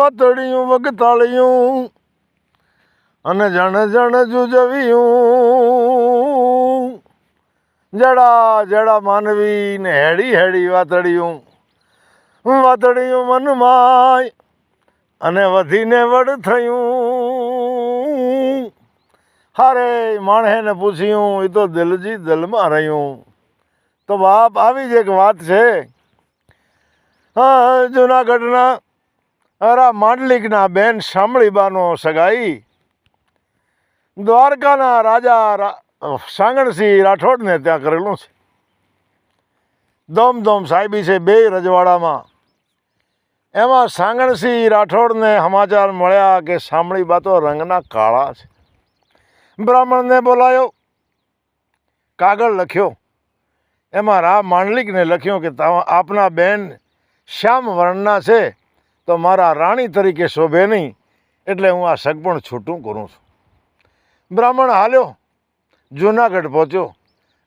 માતડિયું વગતાળિયું, અને જણ જણ જુજવ્યું. જડા જડા માનવી ને હેડી હેડી વાતડિયું વાતડિયું મનમાય અને વધીને વડ થયું. હારે માણહેને પૂછ્યું એ તો દિલજી દિલમાં રહ્યું. તો બાપ આવી જ એક વાત છે. હા, જુનાગઢના અરા માંડલિકના બેન શામળીબાનો સગાઈ. દ્વારકાના રાજા સાંગણસિંહ રાઠોડને ત્યાં કરેલું છે. દમદમ દોમ સાહેબી છે બે રજવાડામાં. એમાં સાંગણસિંહ રાઠોડને સમાચાર મળ્યા કે શામળીબા તો રંગના કાળા છે. બ્રાહ્મણને બોલાયો. કાગળ લખ્યો. એમાં રા માંડલિકને લખ્યું કે આપના બેન શ્યામ વર્ણના છે. તો મારા રાણી તરીકે શોભે નહીં, એટલે હું આ સગપણ છૂટું કરું છું. બ્રાહ્મણ હાલ્યો, જુનાગઢ પહોંચ્યો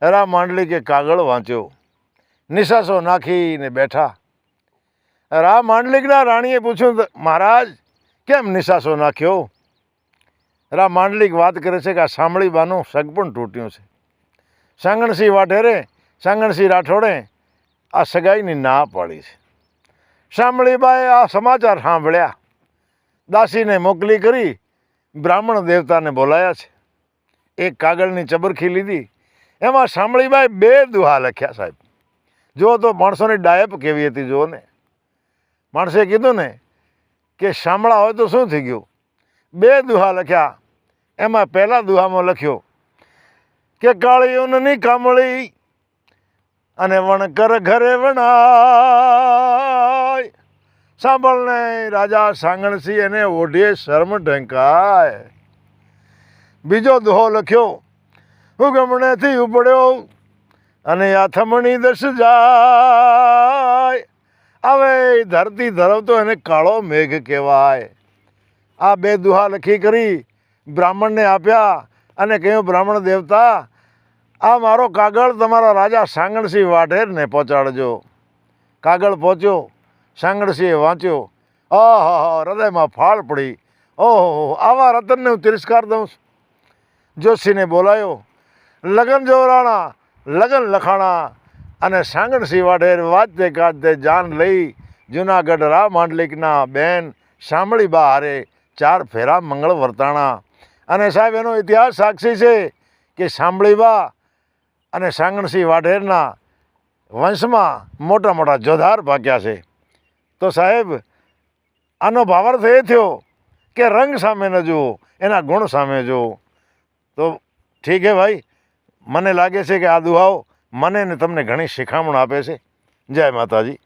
રા માંડલિકે કાગળ વાંચ્યો, નિશાસો નાખીને બેઠા. રા માંડલિકના રાણીએ પૂછ્યું "ત- મહારાજ, કેમ નિશાસો નાખ્યો? રા માંડલિક વાત કરે છે કે આ સાંભળીબાનું સગપણ તૂટ્યું છે. સાંગણસિંહ વાઢેરે, સાંગણસિંહ રાઠોડે આ સગાઈની ના પાડી છે. શામળીબાએ આ સમાચાર સાંભળ્યા. દાસીને મોકલી કરી બ્રાહ્મણ દેવતાને બોલાયા છે. એક કાગળની ચબરખી લીધી. એમાં શામળીબાએ બે દુહા લખ્યા સાહેબ. જુઓ તો માણસોની ડાયપ કેવી હતી, જુઓ ને. માણસે કીધું ને કે શામળા હોય તો શું થઈ ગયું? બે દુહા લખ્યા. એમાં પહેલાં દુહામાં લખ્યો કે કાળી ઊનની કામળી અને વણકર ઘરે વણાય. સાંભળને રાજા સાંગણસિંહ એને ઓઢે શર્મ ઢંકાય. બીજો દોહો લખ્યો હું ગમણેથી ઉપડ્યો અને આથમણી દસ જાય. હવે ધરતી ધરવતો એને કાળો મેઘ કહેવાય. આ બે દુહા લખી કરી બ્રાહ્મણને આપ્યા અને કહ્યું, બ્રાહ્મણ દેવતા આ મારો કાગળ તમારા રાજા સાંગણસિંહ વાઢેરને પહોંચાડજો. કાગળ પહોંચ્યો, સાંગણસિંહે વાંચ્યો, આહા હૃદયમાં ફાળ પડી. ઓહો આવા રતનને હું તિરસ્કાર દઉં છું. જોશીને બોલાયો, લગન જોરાણા લગન લખાણા. અને સાંગણસિંહ વાઢેર વાજતે ગાજતે જાન લઈ જુનાગઢ રા માંડલિકના બેન શામળીબા હારે ચાર ફેરા મંગળ વર્તાણા. અને સાહેબ, એનો ઇતિહાસ સાક્ષી છે કે સાંભળીબા અને સાંગણસિંહ વાઢેરના વંશમાં મોટા મોટા જોધાર ભાગ્યા છે. તો સાહેબ, આનો ભાવાર્થ એ થયો કે રંગ સામે ન જુઓ, એના ગુણ સામે જુઓ. તો ઠીક હે ભાઈ, મને લાગે છે કે આ દુહાઓ મને ને તમને ઘણી શિખામણ આપે છે. જય માતાજી.